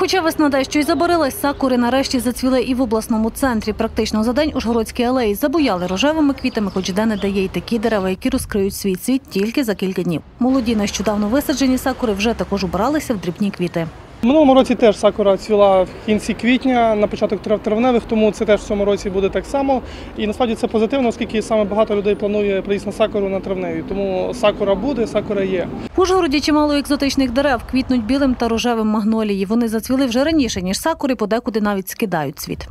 Хоча весна дещо й забарилась, сакури нарешті зацвіли і в обласному центрі. Практично за день Ужгородські алеї забуяли рожевими квітами, хоч де не дає й такі дерева, які розкриють свій цвіт тільки за кілька днів. Молоді нещодавно висаджені сакури вже також убралися в дрібні квіти. Минулому році теж сакура цвіла в кінці квітня, на початок трав- травневих, тому це теж в цьому році буде так само. І насправді це позитивно, оскільки саме багато людей планує приїзд на сакуру на травневі. Тому сакура буде, сакура є. В Ужгороді чимало екзотичних дерев квітнуть білим та рожевим магнолії. Вони зацвіли вже раніше, ніж сакури, подекуди навіть скидають цвіт.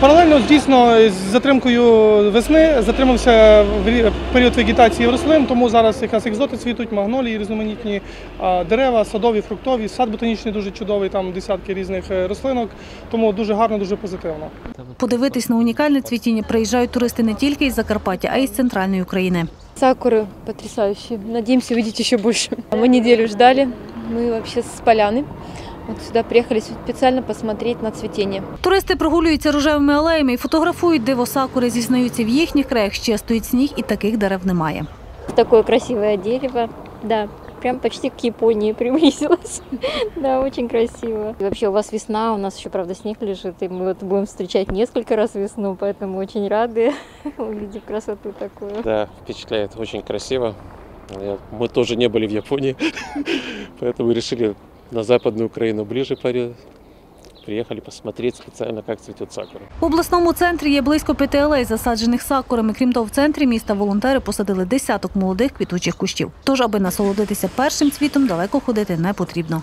Паралельно, дійсно, з затримкою весни затримався в рі- період вегетації рослин, тому зараз якраз екзоти цвітуть, магнолії, різноманітні а, дерева, садові, фруктові, сад ботанічний дуже чудовий, там десятки різних е, рослинок, тому дуже гарно, дуже позитивно. Подивитись на унікальне цвітіння приїжджають туристи не тільки із Закарпаття, а й з центральної України. Сакуры потрясающие. Надеемся увидеть еще больше. Мы неделю ждали. Мы вообще с поляны. Вот сюда приехали специально посмотреть на цветение. Туристи прогулюються рожевими алеями і фотографують диво сакури. Зізнаються, в їхніх краях ще стоїть сніг, і таких дерев немає. Такое красивое дерево. Да, прям почти к Японии приблизилась. Да, очень красиво. И вообще у вас весна, у нас еще, правда, снег лежит, и мы вот будем встречать несколько раз весну, поэтому очень рады увидев красоту такую. Да, впечатляет, очень красиво. Я- Мы тоже не были в Японии, поэтому решили на Западную Украину ближе паре- Приїхали посмотреть спеціально, як цветет сакура. В обласному центрі є близько п'яти алей, засаджених сакурами. Крім того, в центрі міста волонтери посадили десяток молодих квітучих кущів. Тож, аби насолодитися першим цвітом, далеко ходити не потрібно.